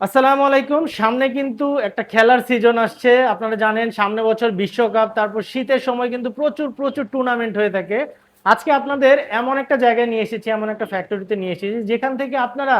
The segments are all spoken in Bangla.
আসসালামু আলাইকুম। সামনে কিন্তু একটা খেলার সিজন আসছে। আপনারা জানেন, সামনে বছর বিশ্বকাপ, তারপর শীতের সময় কিন্তু প্রচুর প্রচুর টুর্নামেন্ট হয়ে থাকে। আজকে আপনাদের এমন একটা জায়গায় নিয়ে এসেছি, এমন একটা ফ্যাক্টরিতে নিয়ে এসেছি, যেখান থেকে আপনারা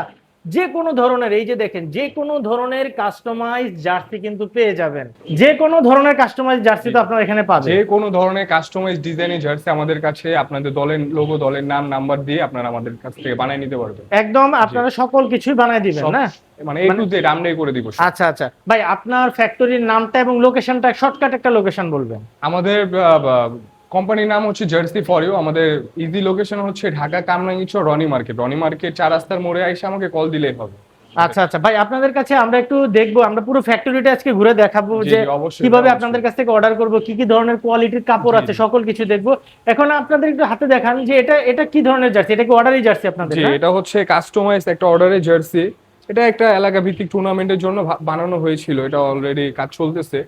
যে কোনো ধরনের এই যে দেখেন যে কোনো ধরনের কাস্টমাইজ জার্সি কিন্তু পেয়ে যাবেন। যে কোনো ধরনের কাস্টমাইজ জার্সি তো আপনারা এখানে পাবেন। যে কোনো ধরনের কাস্টমাইজ ডিজাইনের জার্সি আমাদের কাছে আপনাদের দলের লোগো দলের নাম নাম্বার দিয়ে আপনারা আমাদের কাছ থেকে বানিয়ে নিতে পারবেন। একদম আপনারা সকল কিছুই বানায় দিবেন না? মানে এ টু জেড আমরাই করে দিব। আচ্ছা আচ্ছা। ভাই আপনার ফ্যাক্টরির নামটা এবং লোকেশনটা শর্টকাট একটা লোকেশন বলবেন। আমাদের কোম্পানির নাম হচ্ছে জার্সি ফর ইউ আমাদের ইজি লোকেশন হচ্ছে ঢাকা কামরাঙ্গিচর রনি মার্কেট। রনি মার্কেট চার রাস্তার মোড়ে এসে আমাকে কল দিলেই হবে। আচ্ছা আচ্ছা। ভাই আপনাদের কাছে আমরা একটু দেখব আমরা পুরো ফ্যাক্টরিটা আজকে ঘুরে দেখাবো যে কীভাবে আপনাদের কাছ থেকে অর্ডার করব কি কি ধরনের কোয়ালিটির কাপড় আছে সকল কিছু দেখব। এখন আপনাদের একটু হাতে দেখান যে এটা এটা কি ধরনের জার্সি এটা কি অর্ডারই জার্সি আপনাদের জি এটা হচ্ছে কাস্টমাইজ একটা অর্ডারের জার্সি এটা একটা এলাকা ভিত্তিক টুর্নামেন্টের জন্য বানানো হয়েছিল। এটা অলরেডি কাজ চলতেছে।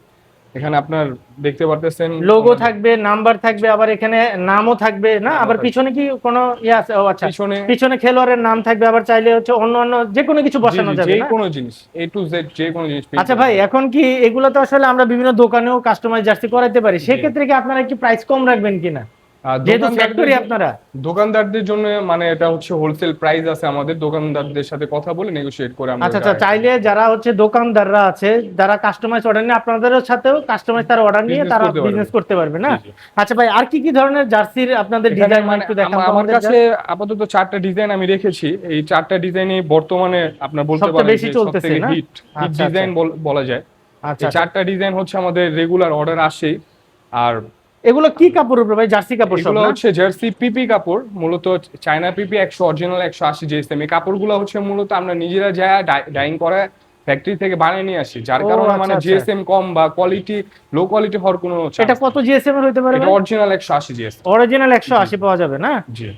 এখানে আপনার দেখতে পারতেছেন লোগো থাকবে নাম্বার থাকবে আবার এখানে নামও থাকবে না? আবার পিছনে কি কোনো ইয়ে আছে? ও আচ্ছা। পিছনে পিছনে খেলোয়াড়ের নাম থাকবে আবার চাইলে হচ্ছে অন্য অন্য যে কোনো কিছু বসানো যাবে যে কোনো জিনিস এ টু জেড যে কোনো জিনিস আচ্ছা ভাই এখন কি এগুলো তো আসলে আমরা বিভিন্ন দোকানেও কাস্টমাইজ জার্সি করাইতে পারি? সেক্ষেত্রে কি আপনারা একটু প্রাইস কম রাখবেন কিনা? যেহেতু দোকানদারদের ফ্যাক্টরি জন্য- আপনারা। দোকানদারদের জন্য মানে এটা হচ্ছে হোলসেল প্রাইস আছে আমাদের। দোকানদারদের সাথে কথা বলে নেগোশিয়েট করে আমরা আচ্ছা আচ্ছা চাইলে যারা হচ্ছে দোকানদাররা আছে যারা কাস্টমাইজ অর্ডার নিয়ে আপনাদের সাথেও কাস্টমাইজ তারা অর্ডার নিয়ে তারা বিজনেস করতে পারবে না। আচ্ছা ভাই আর কি কি ধরনের জার্সির আপনাদের ডিজাইন মানে একটু দেখান আমার কাছে আপাতত চারটা ডিজাইন আমি রেখেছি। এই চারটা ডিজাইনই বর্তমানে আপনার বলতে পারেন বেশি চলতেছে, না? হিট হিট আচ্ছা, ডিজাইন বলা যায়। আচ্ছা চারটা ডিজাইন হচ্ছে আমাদের রেগুলার অর্ডার আসেই। আর এগুলো কি কাপড় উপরে ভাই জার্সি কাপড় সব এগুলো? হচ্ছে জার্সি পিপি কাপড় মূলত চায়না পিপি একশো অরিজিনাল একশো আশি জিএসএম এই কাপড়গুলো হচ্ছে মূলত আমরা নিজেরা যা ডাইং করে ফ্যাক্টরি থেকে বানিয়ে নিয়ে আসি যার কারণে আচ্ছা, মানে আচ্ছা। জিএসএম কম বা কোয়ালিটি লো কোয়ালিটি হওয়ার কোনো এটা কত জিএসএম এর হতে পারে এটা অরিজিনাল একশো আশি জিএসএম অরিজিনাল একশো আশি পাওয়া যাবে না?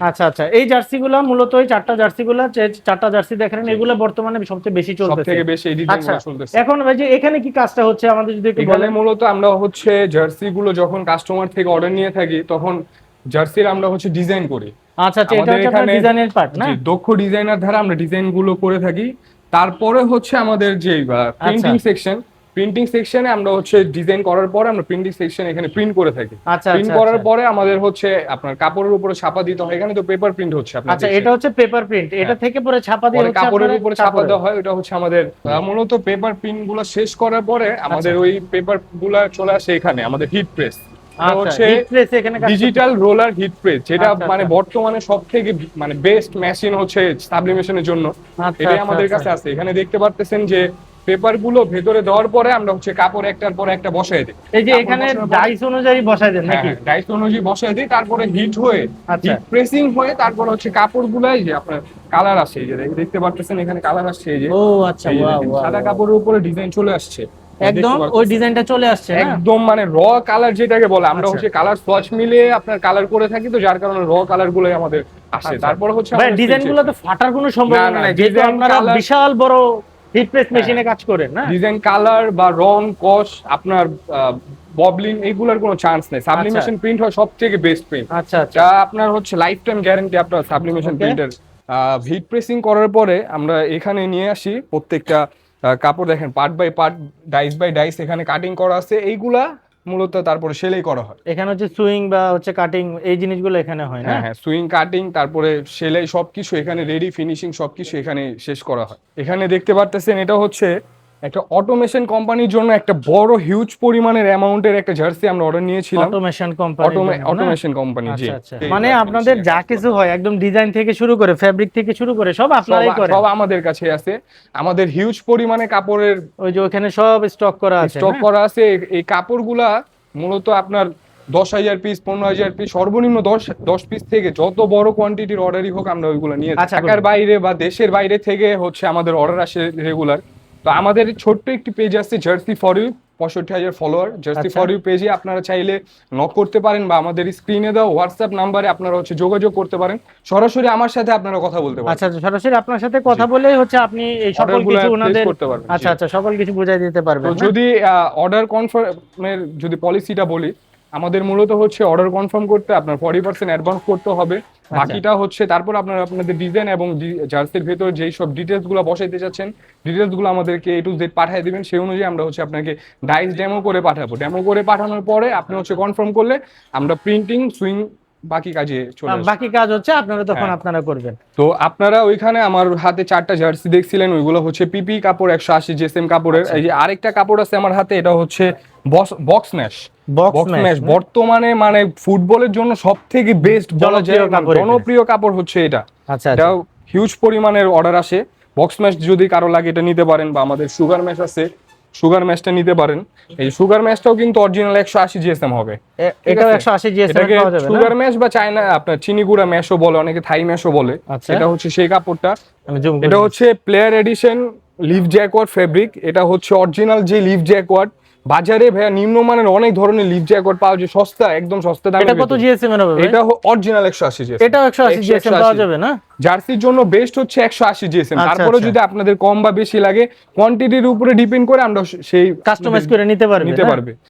আচ্ছা আচ্ছা। এই জার্সিগুলো মূলত এই চারটা জার্সিগুলো চারটা জার্সি দেখেন এগুলো বর্তমানে সবচেয়ে বেশি চলতেছে। থেকে বেশি এই আচ্ছা চলতেছে। এখন ভাই যে এখানে কি কাজটা হচ্ছে আমাদের যদি একটু বলেন। মূলত আমরা হচ্ছে জার্সি গুলো যখন কাস্টমার থেকে অর্ডার নিয়ে থাকি তখন জার্সির আমরা হচ্ছে ডিজাইন করি। আচ্ছা আচ্ছা এটা হচ্ছে ডিজাইনের পার্ট না? দক্ষ ডিজাইনার দ্বারা আমরা ডিজাইনগুলো করে থাকি। তারপরে হচ্ছে আমাদের যে প্রিন্টিং আচ্ছা। সেকশন প্রিন্টিং সেকশনে আমরা হচ্ছে ডিজাইন করার পরে আমরা প্রিন্টিং সেকশন এখানে প্রিন্ট করে থাকি আচ্ছা প্রিন্ট আচ্ছা করার আচ্ছা। পরে আমাদের হচ্ছে আপনার কাপড়ের উপরে ছাপা দিতে হয় এখানে তো পেপার প্রিন্ট হচ্ছে আপনার আচ্ছা এটা হচ্ছে পেপার প্রিন্ট এটা থেকে পরে ছাপা দিয়ে হচ্ছে কাপড়ের উপরে ছাপা দেওয়া হয় ওটা হচ্ছে আমাদের মূলত পেপার প্রিন্টগুলো শেষ করার পরে আমাদের আচ্ছা। ওই পেপারগুলা চলে আসে এখানে আমাদের হিট প্রেস আচ্ছা হচ্ছে ডিজিটাল রোলার হিট প্রেস যেটা আচ্ছা, মানে আচ্ছা। বর্তমানে সব থেকে মানে বেস্ট মেশিন হচ্ছে সাবলিমেশনের জন্য। আচ্ছা, এটাই আমাদের। কাছে আছে। এখানে দেখতে পারতেছেন যে পেপারগুলো ভেতরে দেওয়ার পরে আমরা হচ্ছে কাপড় একটার পর একটা বসাই দিই। এই যে এখানে ডাইস অনুযায়ী বসায় দেন নাকি? ডাইস অনুযায়ী বসাই দিই তারপরে হিট হয়ে প্রেসিং হয়ে তারপর হচ্ছে কাপড় গুলাই যে আপনার কালার আসছে এই যে দেখতে পারতেছেন এখানে কালার আসছে এই যে ও আচ্ছা সাদা কাপড়ের উপরে ডিজাইন চলে আসছে। একদম ওই। ডিজাইনটা চলে আসছে একদম মানে র কালার যেটাকে বলে আমরা আচ্ছা। হচ্ছে কালার সোয়াচ মিলিয়ে আপনার কালার করে থাকি তো যার কারণে র কালার গুলোই আমাদের আসে। আচ্ছা। তারপরে হচ্ছে ভাই ডিজাইনগুলো তো ফাটার কোনো সম্ভাবনা নাই যেহেতু আপনারা বিশাল বড় হিট প্রেস মেশিনে কাজ করেন না? ডিজাইন কালার বা রং কস আপনার ববলিং এইগুলোর কোনো চান্স নেই। সাবলিমেশন প্রিন্ট হয় সব থেকে বেস্ট প্রিন্ট আচ্ছা আচ্ছা। যা আপনার হচ্ছে লাইফ টাইম গ্যারান্টি আপনার সাবলিমেশন. প্রিন্টের হিট প্রেসিং করার পরে আমরা এখানে নিয়ে আসি প্রত্যেকটা কাপড় দেখেন part by part dice by dice এখানে কাটিং করা আছে। এইগুলা মূলত তারপরে সেলাই করা হয়। এখানে হচ্ছে সুইং বা হচ্ছে কাটিং এই জিনিসগুলো এখানে হয় না? হ্যাঁ হ্যাঁ সুইং কাটিং তারপরে সেলাই সবকিছু এখানে রেডি ফিনিশিং সবকিছু এখানে শেষ করা হয়। এখানে দেখতে পারতেছেন এটা হচ্ছে একটা অটোমেশন কোম্পানির জন্য একটা বড় হিউজ পরিমাণের অ্যামাউন্টের একটা জার্সি আমরা অর্ডার নিয়েছিলাম। Automation company automation company ji. আচ্ছা আচ্ছা। মানে আপনাদের যা কিছু হয় একদম ডিজাইন থেকে শুরু করে ফেব্রিক থেকে শুরু করে সব আপনারাই সব- করেন। সব আমাদের কাছে আছে। আমাদের হিউজ পরিমাণে কাপড়ের ওই যে ওখানে সব স্টক করা আছে স্টক করা আছে। এই- কাপড়গুলা মূলত আপনার দশ হাজার পিস পনেরো হাজার পিস সর্বনিম্ন দশ দশ পিস থেকে যত বড় কোয়ান্টিটির অর্ডারই হোক আমরা ওইগুলো নিয়ে আচ্ছা, ঢাকার বাইরে বা দেশের বাইরে থেকে হচ্ছে আমাদের অর্ডার আসে রেগুলার তো আমাদের ছোট্ট একটি পেজ আছে জার্সি ফর ইউ পঁয়ষট্টি হাজার ফলোয়ার জার্সি। ফর ইউ পেজে আপনারা চাইলে নক করতে পারেন বা আমাদের স্ক্রিনে দেওয়া হোয়াটসঅ্যাপ নাম্বারে আপনারা হচ্ছে যোগাযোগ করতে পারেন। সরাসরি আমার সাথে আপনারা কথা বলতে পারেন। আচ্ছা আচ্ছা সরাসরি আপনার সাথে কথা বলেই হচ্ছে আপনি এই সকল কিছু ওনাদের করতে পারবেন, আচ্ছা আচ্ছা সকল কিছু বুঝাই দিতে পারবেন? যদি অর্ডার কনফার্মের যদি পলিসিটা বলি আমাদের মূলত হচ্ছে অর্ডার কনফার্ম করতে আপনার ফর্টি পার্সেন্ট অ্যাডভান্স করতে হবে। আচ্ছা। বাকিটা হচ্ছে তারপর আপনার আপনাদের ডিজাইন এবং জার্সির ভেতর যেই সব ডিটেলসগুলো বসাইতে চাচ্ছেন ডিটেলসগুলো আমাদেরকে এ টু জেড পাঠিয়ে দিবেন। সেই অনুযায়ী আমরা হচ্ছে আপনাকে ডাইস ডেমো করে পাঠাবো। ডেমো করে পাঠানোর পরে আপনি হচ্ছে কনফার্ম করলে আমরা প্রিন্টিং সুইং বাকি কাজে চলে বাকি কাজ হচ্ছে আপনারা তখন হ্যাঁ। আপনারা করবেন। তো আপনারা ওইখানে আমার হাতে চারটা জার্সি দেখছিলেন ওইগুলো হচ্ছে পিপি কাপড় একশো আশি জেসএম কাপড়ের। আচ্ছা। এই যে আরেকটা কাপড় আছে আমার হাতে এটা হচ্ছে box mesh box box mesh বর্তমানে মানে ফুটবলের জন্য সব থেকে বেস্ট বলা যায় জনপ্রিয় কাপড় এটা। হচ্ছে এটা। আচ্ছা এটা আচ্ছা হিউজ পরিমাণের অর্ডার আসে। বক্স ম্যাশ যদি কারও লাগে এটা নিতে পারেন বা আমাদের সুগার ম্যাশ আছে। সুগার ম্যাচটা নিতে পারেন। এই সুগার ম্যাচটাও কিন্তু অরিজিনাল একশো আশি জিএসএম হবে। এটাও একশো আশি জিএসএম পাওয়া যাবে না? সুগার ম্যাচ বা চায়না আপনার চিনি গুঁড়া ম্যাশও বলে অনেকে থাই ম্যাশও বলে। আচ্ছা। এটা হচ্ছে সেই কাপড়টা। আমি জুম এটা হচ্ছে player edition leave jacquard fabric এটা হচ্ছে অরিজিনাল যে লিভ জ্যাকওয়ার্ড বাজারে ভাইয়া নিম্নমানের অনেক ধরনের লিপ জ্যাকট পাওয়া যায় সস্তা একদম সস্তা দামে এটা কত জিএসএম এর হবে? এটা অরিজিনাল 180 জিএসএম এটা 180 জিএসএম পাওয়া যাবে না? জার্সির জন্য বেস্ট হচ্ছে একশো আশি জিএসএম আচ্ছা, তারপরে আচ্ছা। যদি আপনাদের কম বা বেশি লাগে কোয়ান্টিটির উপরে ডিপেন্ড করে আমরা সেই কাস্টমাইজ করে নিতে পারবে নিতে পারবে।